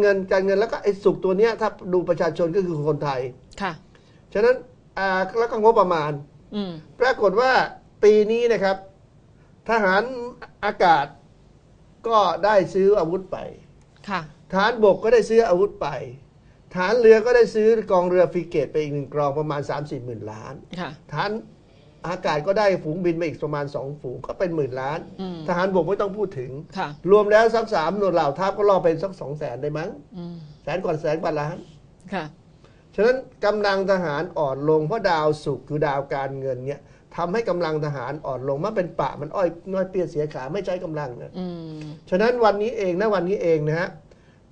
เงินการเงินแล้วก็ไอ้สุกตัวเนี้ยถ้าดูประชาชนก็คือคนไทย ค่ะ ฉะนั้นอ่าแล้วก็งบประมาณ อืม ปรากฏว่าปีนี้นะครับ ทหารอากาศก็ได้ซื้ออาวุธไป ค่ะ ฐานบกก็ได้ซื้ออาวุธไป ฐานเรือก็ได้ซื้อกองเรือฟริเกตไปอีกหนึ่งกองประมาณ 3 4หมื่นล้าน ค่ะ ฐาน อากาศก็ได้ฝูงบินมาอีกประมาณ 2 ฝูงก็เป็นหมื่นล้าน อืมทหารบกไม่ต้องพูดถึง ค่ะรวมแล้วสักสามหน่วยเหล่าทัพก็ล่อเป็นสักสองแสนได้มั้งอืมแสนกว่าแสนกว่าล้าน ค่ะ ฉะนั้นกำลังทหารอ่อนลงเพราะดาวศุกร์คือดาวการเงินเนี่ยทำให้กำลังทหารอ่อนลงมันเป็นปะมันอ้อยน้อยเปี้ยเสียขาไม่ใช้กำลังนะอืมฉะนั้นวันนี้เองนะวันนี้เองนะฮะ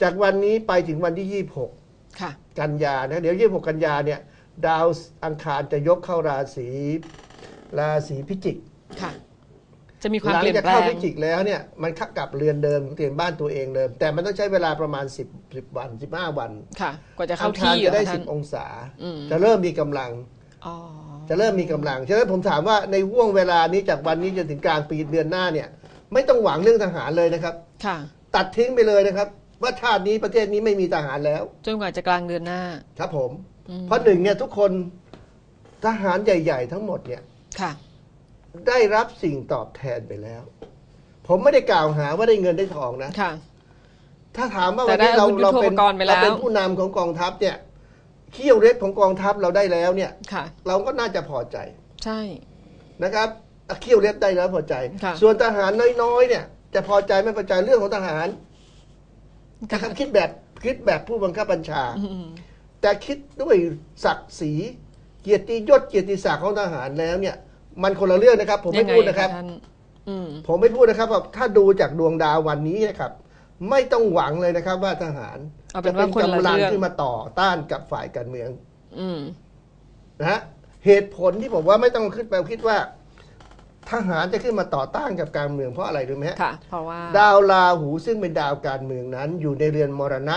จากวันนี้ไปถึงวันที่ 26 ค่ะ กันยานะเดี๋ยว 26 กันยาเนี่ยดาวอังคารจะยกเข้าราศี ราศีพิจิกค่ะ จะมีความหลัเปลี่ยนจากแปลเข้าง พิจิกแล้วเนี่ยมันเข้ากลับเรือนเดิมเตียนบ้านตัวเองเดิม แต่มันต้องใช้เวลาประมาณ 10 10วัน 15 วันค่ะ กว่าจะเข้าอังคารที่จะได้ เหรอท่าน 10 องศา อืม จะเริ่มมีกำลัง อ๋อ จะเริ่มมีกำลัง ฉะนั้นผมถามว่าในห่วงเวลานี้จากวันนี้จนถึงกลางปีเดือนหน้าเนี่ย ไม่ต้องหวังเรื่องทหารเลยนะครับ ค่ะ ตัดทิ้งไปเลยนะครับ ว่าชาตินี้ประเทศนี้ไม่มีทหารแล้ว จนกว่าจะกลางเดือนหน้า ครับผม อืม เพราะหนึ่งเนี่ยทุกคนทหารใหญ่ ๆ ทั้งหมดเนี่ย ค่ะได้รับสิ่งตอบแทนไปแล้ว ผมไม่ได้กล่าวหาว่าได้เงินได้ทองนะ ค่ะ ถ้าถามว่าแต่วันนี้เราได้อาวุธเราเป็นยุทโธปกรณ์ไปแล้ว เราเป็นผู้นำของกองทัพเนี่ยเขี้ยวเล็บของกองทัพเราได้แล้วเนี่ย ค่ะ เราก็น่าจะพอใจใช่ นะครับเขี้ยวเล็บได้แล้วพอใจ ค่ะ ส่วนทหารน้อยๆเนี่ย จะพอใจไม่พอใจเรื่องของทหารนะครับคิดแบบคิดแบบผู้บังคับบัญชา อืมแต่คิดด้วยศักดิ์ศรี เกียรติยศเกียรติศักดิ์ของทหารแล้วเนี่ย มันคนละเรื่องนะครับ ผมไม่ยังไงพูดนะครับท่านอืมผมไม่พูดนะครับว่าถ้าดูจากดวงดาววันนี้นะครับ ไม่ต้องหวังเลยนะครับ ว่าทหารเอาเป็จะนเป็ว่านคนละกำลังเรื่องที่มาต่อต้านกับฝ่ายการเมืองอืมนะฮะเหตุผลที่ผมว่าไม่ต้องขึ้นไปคิดว่า ทหารจะขึ้นมาต่อต้านกับการเมืองเพราะอะไรรู้ไหมฮะค่ะเพราะว่า ดาวราหูซึ่งเป็นดาวการเมืองนั้น อยู่ในเรือนมรณะ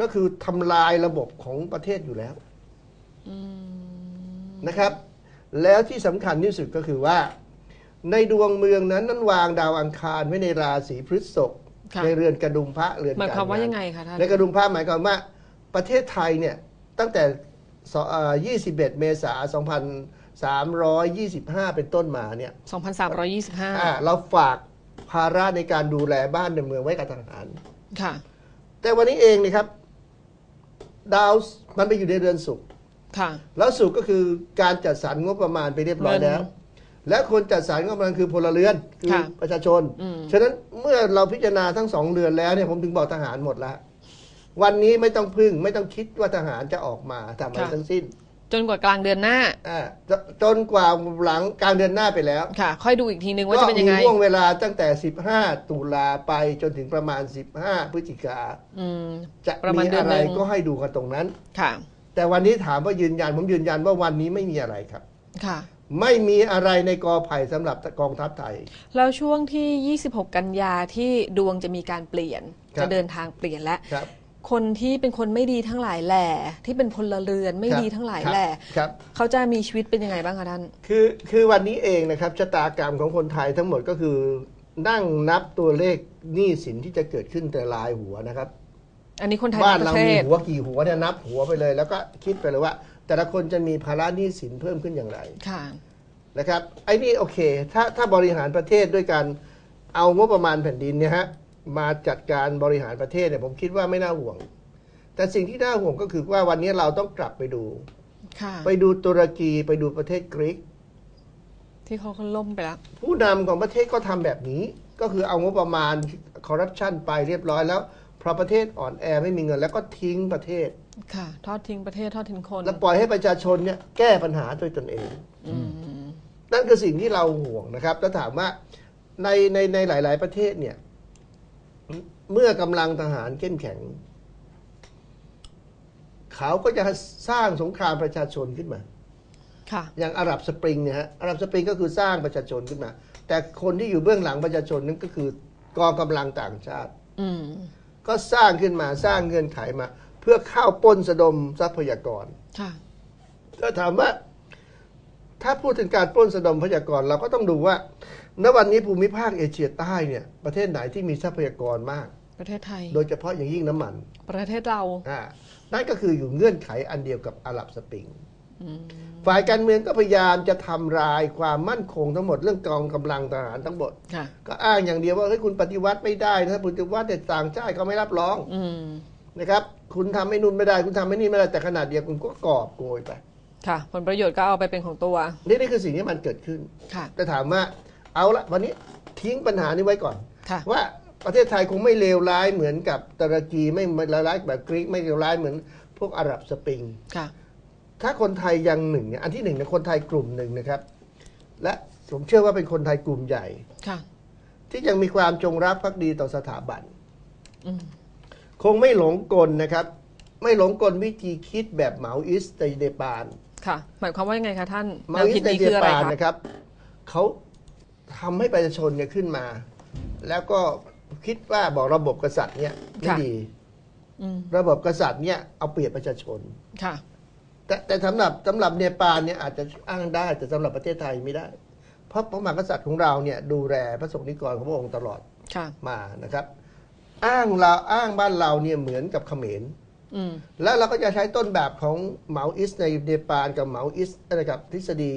ก็คือทำลายระบบของประเทศอยู่แล้ว อืม นะครับ แล้วที่สำคัญที่สุดก็คือว่า ในดวงเมืองนั้นนั้นวางดาวอังคารไว้ในราศีพฤษภค่ะในเรือนกระดุมพระเรือนหมายการความว่ายังงานไงคะท่านในกระดุมพระหมายความว่าประเทศไทยเนี่ยตั้งแต่สเอ่อ21 เมษายน 2325 เป็นต้นมาเนี่ย 2,325อ่าเราฝากภาระในการดูแลบ้านในเมืองไว้กับทหาร ค่ะ แต่วันนี้เองนะครับ ดาวมันไปอยู่ในเรือนศุกร์ ค่ะ แล้วศุกร์ก็คือการจัดสรรงบประมาณไปเรียบร้อยเงินแล้ว และคนจัดสรรงบประมาณคือพลเรือนคือค่ะประชาชนอืมฉะนั้นเมื่อเราพิจารณาทั้งสองเรือนแล้วเนี่ยผมถึงบอกทหารหมดแล้ววันนี้ไม่ต้องพึ่งไม่ต้องคิดว่าทหารจะออกมาทำอะไรทั้งสิ้น จนกว่ากลางเดือนหน้าอ่าจจนกว่าหลังกลางเดือนหน้าไปแล้วค่ะ ค่อยดูอีกทีนึงว่าจะเป็นยังไงก็มีห่วงเวลาตั้งแต่ 15 ตุลาไปจนถึงประมาณ 15 พฤศจิกาอืมจะประมาณมีเดือนอะไรหนึ่งก็ให้ดูกันตรงนั้นค่ะ แต่วันนี้ถามว่ายืนยันผมยืนยันว่าวันนี้ไม่มีอะไรครับ ค่ะ ไม่มีอะไรในกอไผ่สำหรับกองทัพไทย แล้วช่วงที่ 26 กันยาที่ดวงจะมีการเปลี่ยน ครับ จะเดินทางเปลี่ยนแล้ว ครับ คนที่เป็นคนไม่ดีทั้งหลายแหล่ที่เป็นพลเรือนไม่ครับดีทั้งหลายครับแหล่ครับ เขาจะมีชีวิตเป็นยังไงบ้างคะท่าน คือคือวันนี้เองนะครับชะตากรรมของคนไทยทั้งหมดก็คือ นั่งนับตัวเลขหนี้สินที่จะเกิดขึ้นแต่รายหัวนะครับ อันนี้คนไทยบ้านทั้งปเราระเทมีศหัวกี่หัวเนี่ยนับหัวไปเลย แล้วก็คิดไปเลยว่า แต่ละคนจะมีภาระหนี้สินเพิ่มขึ้นอย่างไรค่ะนะครับไอ้นี่โอเค ถ้าถ้าบริหารประเทศด้วยการเอางบประมาณแผ่นดินเนี่ยฮะมาจัดการบริหารประเทศเนี่ยผมคิดว่าไม่น่าห่วง แต่สิ่งที่น่าห่วงก็คือว่าวันนี้เราต้องกลับไปดูค่ะไปดูตุรกีไปดูประเทศกรีกที่เขาเขาล่มไปแล้ว ผู้นำของประเทศก็ทำแบบนี้ ก็คือเอางบประมาณคอร์รัปชันไปเรียบร้อยแล้ว พอประเทศอ่อนแอไม่มีเงิน แล้วก็ทิ้งประเทศ ค่ะ ทอดทิ้งประเทศทอดทิ้งคนแล้วปล่อยให้ประชาชนเนี่ยแก้ปัญหาโดยตนเอง อืมนั่นคือสิ่งที่เราห่วงนะครับแล้วถามว่าในในในหลาย ๆ ประเทศเนี่ย เมื่อกำลังทหารเข้มแข็ง เขาก็จะสร้างสงครามประชาชนขึ้นมา ค่ะ อย่างอาหรับสปริงเนี่ยฮะอาหรับสปริงก็คือสร้างประชาชนขึ้นมา แต่คนที่อยู่เบื้องหลังประชาชนนั้นก็คือกองกำลังต่างชาติ อืม ก็สร้างขึ้นมาสร้างเงื่อนไขมา เพื่อเข้าปล้นสะดมทรัพยากรค่ะก็ถามว่า ถ้าพูดถึงการปล้นสะดมทรัพยากรเราก็ต้องดูว่า ณวันนี้ภูมิภาคเอเชียใต้เนี่ย ประเทศไหนที่มีทรัพยากรมาก ประเทศไทย โดยเฉพาะอย่างยิ่งน้ำมัน ประเทศเราอ่านั่นก็คืออยู่เงื่อนไขอันเดียวกับอาหรับสปริงอืม ฝ่ายการเมืองก็พยายามจะทำลายความมั่นคงทั้งหมดเรื่องกองกำลังทหารทั้งหมดค่ะก็อ้างอย่างเดียวว่าเฮ้ยคุณปฏิวัติไม่ได้นะปฏิวัติแต่ต่างชาติเขาไม่รับรองอืมนะครับ คุณทำให้นู่นไม่ได้ คุณทำให้นี่ไม่ได้แต่ขนาดเดียวคุณก็กอบโกยไป ค่ะ ผลประโยชน์ก็เอาไปเป็นของตัว นี่นี่คือสิ่งที่มันเกิดขึ้นค่ะแต่ถามว่า เอาละวันนี้ทิ้งปัญหานี้ไว้ก่อนค่ะว่าประเทศไทยคงไม่เลวร้ายเหมือนกับตุรกีไม่เลวร้ายแบบกรีกไม่เลวร้ายเหมือนพวกอาหรับสปริงค่ะ ถ้าคนไทยยังหนึ่งเนี่ยอันที่หนึ่งเนี่ยคนไทยกลุ่มหนึ่งนะครับ และผมเชื่อว่าเป็นคนไทยกลุ่มใหญ่ค่ะ ที่ยังมีความจงรักภักดีต่อสถาบัน อืมคงไม่หลงกลนะครับ ไม่หลงกลวิธีคิดแบบเหมาอิสในเนปาลค่ะ หมายความว่ายังไงคะท่านเหแนมาวอิคิสดในนี้เนคืออะไรปาลคะนะครับเขาทำให้ประชาชนเนี่ยขึ้นมา แล้วก็คิดว่าบอกระบบกษัตริย์เนี่ยไม่ดี อืมระบบกษัตริย์เนี่ยเอาเปรียบประชาชน ค่ะ แต่แต่สำหรับสำหรับเนปาลเนี่ยอาจจะอ้างได้แต่สำหรับประเทศไทยไม่ได้ เพราะพระมหากษัตริย์ของเราเนี่ยดูแลพระสงฆ์นิกรของพระองค์ตลอดค่ะ มานะครับ อ้างเราอ้างบ้านเราเนี่ยเหมือนกับเขมรอืม แล้วเราก็จะใช้ต้นแบบของเหมาอิสในเนปาลกับเหมาอิสนะครับทฤษฎี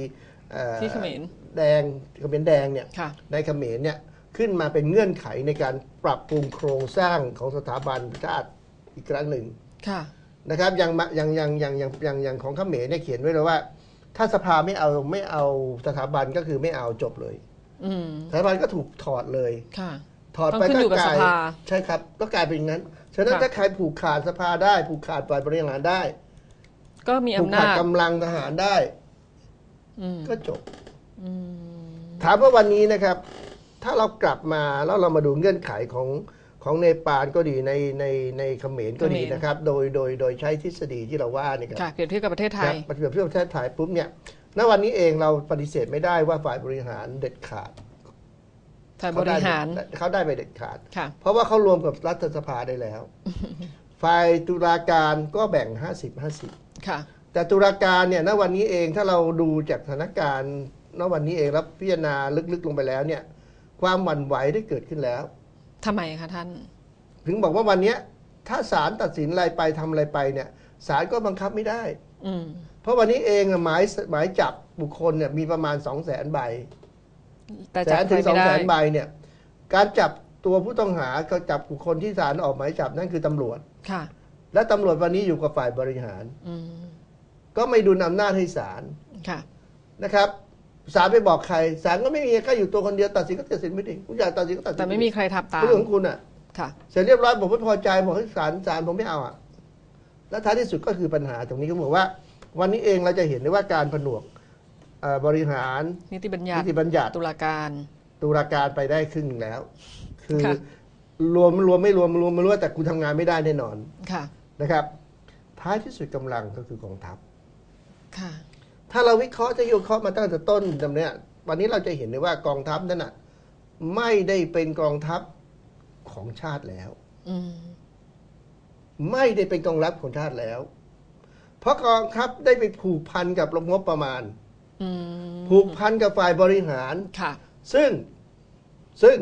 เอ่อที่เขมร แดงเขมรแดงเนี่ย ค่ะ ในเขมรเนี่ยขึ้นมาเป็นเงื่อนไขในการปรับปรุงโครงสร้างของสถาบันชาติอีกครั้งหนึ่ง ค่ะ นะครับอย่างมาอย่างอย่างอย่างอย่างอย่างอย่างของเขมรเนี่ยเขียนไว้เลยว่า ถ้าสภาไม่เอาไม่เอาสถาบันก็คือไม่เอาจบเลยอืมสถาบันก็ถูกถอดเลยค่ะถอดไปต้องขึ้นอยู่กับกลายสภาใช่ครับ ก็กลายเป็นอย่างนั้น ฉะนั้นค่ะถ้าใครผูกขาดสภาได้ ผูกขาดฝ่ายบริหารได้ ก็มีผูกอำขานาดจกำลังทหารได้อืมก็จบอืมถามว่าวันนี้นะครับ ถ้าเรากลับมาแล้วเรามาดูเงื่อนไขของ ของเนปาลก็ดีในในในเขมรก็ดีนะครับ โดยโดยโดยใช้ทฤษฎีที่เราว่านี่ครับค่ะเปรียบเทียบกับประเทศไทครัยบปฏิบัติเพื่อประเทศไทยปุ๊บเนี่ยณวันนี้เองเราปฏิเสธไม่ได้ว่าฝ่ายบริหารเด็ดขาดฝ่ายบริหารเขได้เขาได้ไปเด็ดขาดค่ะเพราะว่าเขารวมกับรัฐสภาได้แล้ว ฝ่ายตุลาการก็แบ่ง 50 50ค่ะแต่ตุลาการเนี่ยณวันนี้เองถ้าเราดูจากสถานการณ์ณวันนี้เองแล้วพิจารณาลึกๆลงไปแล้วเนี่ย ความหวั่นไหวได้เกิดขึ้นแล้ว ทำไมคะท่าน ถึงบอกว่าวันเนี้ย ถ้าศาลตัดสินอะไรไปทำอะไรไปเนี่ยศาลก็บังคับไม่ได้ อืม เพราะวันนี้เองอะหมายหมายจับบุคคลเนี่ยมีประมาณ2 0 0 0 0 0ใบแต่แสจับนใคถึรงสอไม่งแสได้นใบเนี่ยการจับตัวผู้ต้องหาเขาจับบุคคลที่ศาลออกหมายจับนั่นคือตำรวจ ค่ะ และตำรวจวันนี้อยู่กับฝ่ายบริหาร อืม ก็ไม่ดุลอำนาจให้ศาลค่ะ นะครับ ศาลไปบอกใครศาลก็ไม่มีแค่อยู่ตัวคนเดียวตัดสินก็ตัดสินไม่ได้คุณอยากตัดสินก็ตัดสินแต่ไม่มีใครทำตามเรื่องของคุณอะค่ะ เสร็จเรียบร้อยผมไม่พอใจบอกให้ศาลศาลผมไม่เอาอะแล้วท้ายที่สุดก็คือปัญหาตรงนี้เขาบอกว่า วันนี้เองเราจะเห็นได้ว่าการผนวกเอ่อบริหารนิติบัญญันิติติบัญญัติตุลาการตุลาการไปได้ครึ่งหนึ่งแล้ว คือค่ะรวมรวมไม่รวมรวมไม่รู้ว่าแต่คุณทำงานไม่ได้แน่นอนค่ะนะครับ ท้ายที่สุดกำลังก็คือกองทัพค่ะ ถ้าเราวิเคราะห์จะวิเคราะห์มาตั้งแต่ต้นตรงเนี้ยวันนี้เราจะเห็นได้ว่ากองทัพนั้นน่ะไม่ได้เป็นกองทัพของชาติแล้วอืมไม่ได้เป็นกองทัพของชาติแล้ว เพราะกองทัพได้ไปผูกพันกับงบประมาณอืมผูกพันกับฝ่ายบริหารค่ะ ซึ่งซึ่ง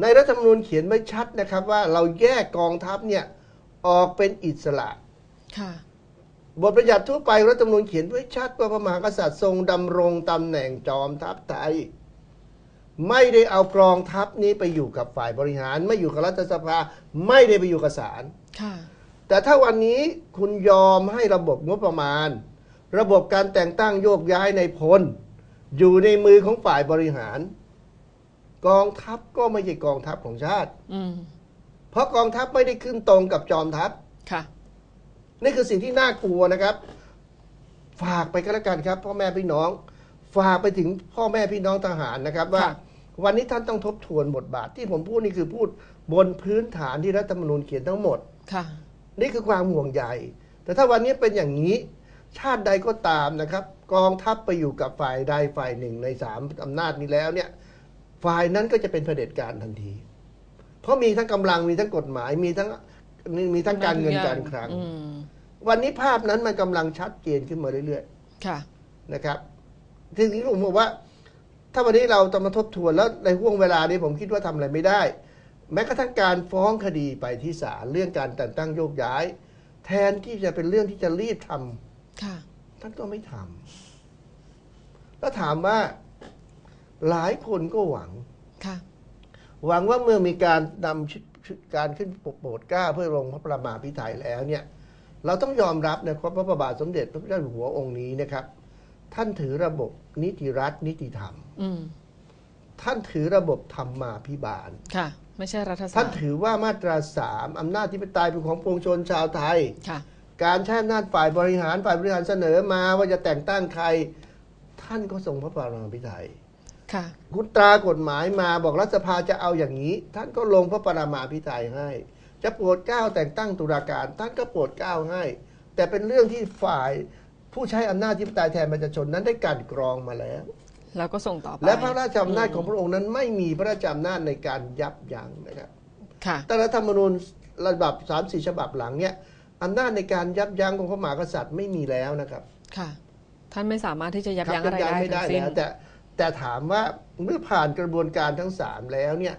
ในรัฐธรรมนูญเขียนไว้ชัดนะครับ ว่าเราแยกกองทัพเนี่ย ออกเป็นอิสระค่ะ บทบัญญัติทั่วไปรัฐธรรมนูญเขียนไว้ชัดว่าพระมหากษัตริย์ทรงดำรงตำแหน่งจอมทัพไทย ไม่ได้เอากองทัพนี้ไปอยู่กับฝ่ายบริหาร ไม่อยู่กับรัฐสภาไม่ได้ไปอยู่กับศาลค่ะแต่ถ้าวันนี้คุณยอมให้ระบบงบประมาณ ระบบการแต่งตั้งโยกย้ายในพล อยู่ในมือของฝ่ายบริหาร กองทัพก็ไม่ใช่กองทัพของชาติอืมเพราะกองทัพไม่ได้ขึ้นตรงกับจอมทัพค่ะ นี่คือสิ่งที่น่ากลัวนะครับ ฝากไปก็แล้วกันครับ พ่อแม่พี่น้อง ฝากไปถึงพ่อแม่พี่น้องทหารนะครับ ว่าค่ะวันนี้ท่านต้องทบทวนบทบาท ที่ผมพูดนี่คือพูดบนพื้นฐานที่รัฐธรรมนูญเขียนทั้งหมดค่ะนี่คือความห่วงใยแต่ถ้าวันนี้เป็นอย่างนี้ ชาติใดก็ตามนะครับ กองทัพไปอยู่กับฝ่ายใดฝ่ายหนึ่งในสามอำนาจนี้แล้วเนี่ย ฝ่ายนั้นก็จะเป็นเผด็จการทันที เพราะมีทั้งกำลังมีทั้งกฎหมายมีทั้ง มีทั้งการเงินการคลังอืมวันนี้ภาพนั้นมันกำลังชัดเจนขึ้นมาเรื่อยค่ะๆนะครับ ทีนี้ผมบอกว่า ถ้าวันนี้เราจะมาทบทวนแล้วในห่วงเวลานี้ผมคิดว่าทำอะไรไม่ได้ แม้กระทั่งการฟ้องคดีไปที่ศาลเรื่องการแต่งตั้งโยกย้าย แทนที่จะเป็นเรื่องที่จะรีบทำค่ะท่านก็ไม่ทำแล้วถามว่าหลายคนก็หวังค่ะหวังว่าเมื่อมีการนำชุดชุด การขึ้นโปรดเกล้าเพื่อลงพระประมาพิไทยแล้วเนี่ยเราต้องยอมรับนะครับว่าพระบาทสมเด็จพระเจ้าอยู่หัวองค์นี้นะครับ ท่านถือระบบนิติรัฐนิติธรรมอืมท่านถือระบบธรรมาภิบาลค่ะ ไม่ใช่รัฐศาท่าสนตร์ถือว่ามาตราสามอำนาจที่เป็นตายเป็นของปวงชนชาวไทยค่ะ การใช้อำนาจฝ่ายบริหารฝ่ายบริหารเสนอมาว่าจะแต่งตั้งใคร ท่านก็ทรงพระปรมาภิไธย ค่ะคุณตรากฎหมายมาบอกรัฐสภาจะเอาอย่างนี้ ท่านก็ลงพระปรมาภิไธยให้ จะโปรดเกล้าแต่งตั้งตุลาการ ท่านก็โปรดเกล้าให้ แต่เป็นเรื่องที่ฝ่ายผู้ใช้อำนาจที่ปไตยแทนประชาชนนั้นได้กลั่นกรองมาแล้ว แล้วก็ส่งต่อไป และพระราชอำนาจของพระองค์นั้นไม่มีพระราชอำนาจในการยับยั้งนะครับค่ะแต่รัฐธรรมนูญระดับสามสี่ฉบับหลังเนี่ยอำนาจในการยับยั้งของพระมหากษัตริย์ไม่มีแล้วนะครับ ค่ะ ท่านไม่สามารถที่จะยับยั้งคอะไรยั้ได้ไม่ได้ทั้งสิ้นแล้วแต่ แต่ถามว่าเมื่อผ่านกระบวนการทั้งสามแล้วเนี่ย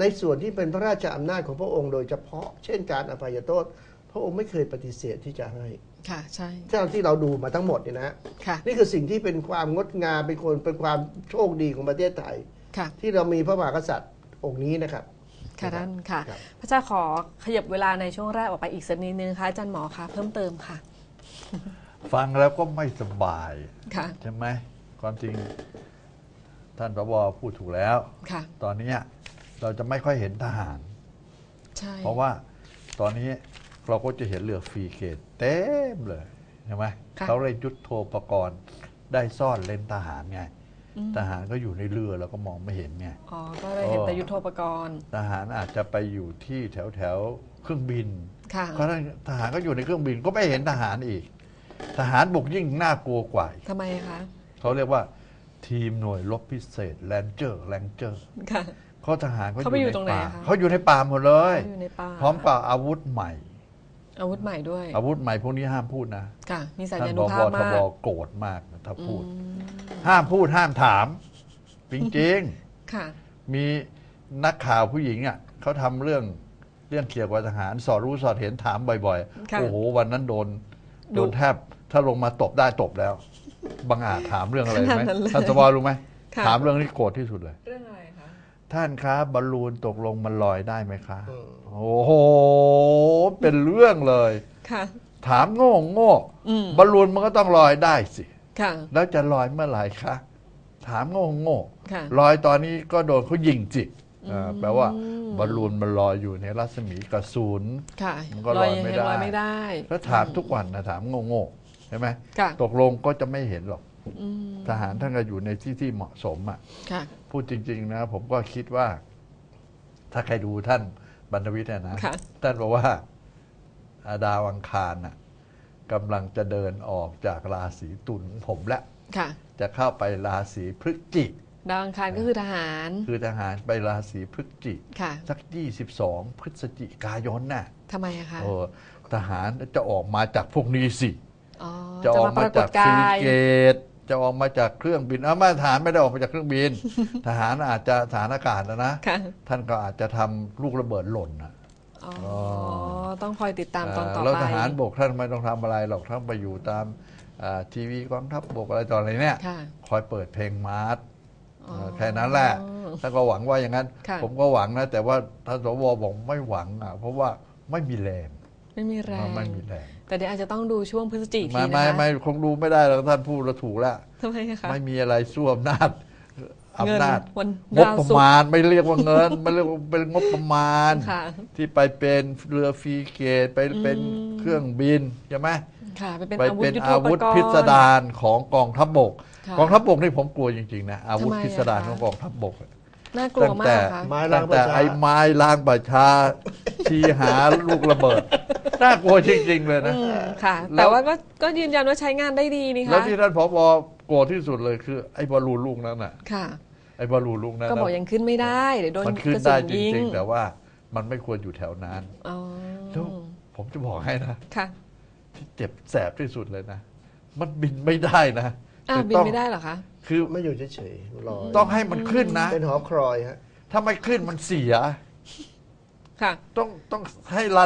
ในส่วนที่เป็นพระราชอำนาจของพระองค์โดยเฉพาะ เช่นการอภัยโทษพระองค์ไม่เคยปฏิเสธที่จะให้ค่ะใช่เท่าที่เราดูมาทั้งหมดเนี่ยนะค่ะนี่คือสิ่งที่เป็นความงดงามเป็นคนเป็นความโชคดีของประเทศไทยค่ะที่เรามีพระมหากษัตริย์องค์นี้นะครับค่ะท่านค่ะครับพระเจ้าขอขยับเวลาในช่วงแรกออกไปอีกสักนิดนึงค่ะอาจารย์หมอคะเพิ่มเติมค่ะ ฟังแล้วก็ไม่สบายค่ะใช่ไหมความจริง ท่านพบพูดถูกแล้ว ค่ะ ตอนเนี้ยเราจะไม่ค่อยเห็นทหาร ใช่ เพราะว่าตอนนี้เราก็จะเห็นเรือฟรีเกตเต็มเลยใช่ไหมค่ะ เขาเลยยุทธโทปกรณ์ได้ซ่อนเลนทหารไง อืมทหารก็อยู่ในเรือเราก็มองไม่เห็นไง อ๋อ ก็เลยเห็นโอ้แต่ยุทโธปกรณ์ ทหารอาจจะไปอยู่ที่แถวแถวๆเครื่องบิน ค่ะ เพราะฉะนั้นทหารก็อยู่ในเครื่องบินก็ไม่เห็นทหารอีก ทหารบุกยิ่งน่ากลัวกว่าอีกทำไมคะ เขาเรียกว่า ทีมหน่วยรบพิเศษแลนเจอร์แลนเจอร์ค่ะ เขาทหารเขาเขาไปอยู่ในตรงไหนป่าอะคะเขาอยู่ในป่าหมดเลย เขาอยู่ในป่า พร้อมกับอาวุธใหม่ อาวุธใหม่ด้วย อาวุธใหม่พวกนี้ห้ามพูดนะค่ะ มีสัญท่านญาบนุอกภาพทมากบโกรธมากนะถ้าพูด อืมห้ามพูดห้ามถาม จริงค่ะๆมีนักข่าวผู้หญิงอะเขาทำเรื่องเรื่องเกี่ยวกับทหาร สอดรู้สอดเห็นถามบ่อยค่ะๆโอ้โห วันนั้นโดนดุโดนแทบถ้าลงมาตบได้ตบแล้ว บางอาจถามเรื่องอะไรขนาไหมดนั้นเลยท่านสวรู้ไหมค่ะถามเรื่องนี้โกรธที่สุดเลย เรื่องอะไรคะท่านครับบอลลูนตกลงมันลอยได้ไหมคะอืมโอ้โห เป็นเรื่องเลยค่ะถามโง่โง่อืมบอลลูนมันก็ต้องลอยได้สิค่ะแล้วจะลอยเมื่อไหร่คะถามโง่โง่ค่ะลอยตอนนี้ก็โดนเขายิงจิกอ่าแปลว่าอืมบอลลูนมันลอยอยู่ในรัศมีกระสุนค่ะมันก็ลอยไม่ได้งลอยไม่ได้แล้วถามทุกวันนะถามโง่โง่ ใช่ไหมค่ะตกลงก็จะไม่เห็นหรอกอืมทหารท่านก็อยู่ในที่ที่เหมาะสมอะค่ะพูดจริง ๆ นะ ผมก็คิดว่า ถ้าใครดูท่านบรรณวิทย์อะนะค่ะท่านบอกว่าอ่าดาวอังคารน่ะกำลังจะเดินออกจากราศีตุลของผมแล้วค่ะจะเข้าไปราศีพฤศจิกดาวอังคารก็คือทหาร คือทหารไปราศีพฤศจิกค่ะสัก 22 พฤศจิกายนน่ะทำไมอะคะเออทหารจะออกมาจากพวกนี้สิอ๋อ จะออกปมาราจากกาฟรียเกตจะออกมาจากเครื่องบินเอามาทหารไม่ได้ออกมาจากเครื่องบิน ทหารอาจจะทหารอากาศนะนะค่ะท่านก็อาจจะทำลูกระเบิดหล่นนะอ๋ออ๋อต้องคอยติดตามตอนต่อแล้วไปทหารบกท่านไม่ต้องทำอะไรหรอกท่านไปอยู่ตามอ่าทีวีกองทัพบกอะไรต่ออะไรเนี่ยค่ะคอยเปิดเพลงมาร์ชอ๋อแค่นั้นแหละท่านก็หวังว่าอย่างนั้นค่ะผมก็หวังนะ แต่ว่าท่านสวบอกไม่หวังอะเพราะว่าไม่มีแรง ไม่มีแรงไม่มีแรง แต่เดี๋ยวอาจจะต้องดูช่วงพฤศจิกไม่ทีไม่นะคะไม่คงดูไม่ได้แล้วท่านพูดแล้วถูกแล้วทำไมอะคะไม่มีอะไรสู้อำนาจเงินอำนาจวันงบดาวประศุกร์มาณไม่เรียกว่าเงินไม่เรียกว่าเป็นงบประมาณค่ะที่ไปเป็นเรือฟรีเกตไปเป็นอืมเครื่องบินใช่ไหมค่ะไปเป็นไปอาวุธเป็นยุทโธอาปวุธกรณ์พิสดารของกองทัพบกค่ะกองทัพบกนี่ผมกลัวจริงๆนะอาวุธทำไมอะพิสดารคะของกองทัพบก น่ากลัวมากค่ะ ไม้ล้าตั้งงประแต่ชา ไอ้ไม้ล้างประชา ชีหาลูกระเบิด น่ากลัวจริงๆเลยนะ อืมค่ะ แล้วแต่ว่าก็ก็ยืนยันว่าใช้งานได้ดีนี่แล้วคะที่ท่านผบโกรธที่สุดเลยคือไอ้บอลลูนลูกนั้นน่ะค่ะ ไอ้บอลลูนลูกนั้นก็น่ะบอกยังขึ้นไม่ได้เดี๋ยวโดนมันขึ้นกระสุได้นจยิงริงๆ แต่ว่ามันไม่ควรอยู่แถวนั้น อ๋อแล้ว ผมจะบอกให้นะ ค่ะ ที่เจ็บแสบที่สุดเลยนะ มันบินไม่ได้นะ อ้าวคือบินต้อง ไม่ได้เหรอคะ คือไม่อยู่เฉยๆรอต้องให้มันขึ้นนะ เป็นหอครอยฮะ ถ้าไม่ขึ้นมันเสีย ค่ะ ต้องต้องให้รัฐ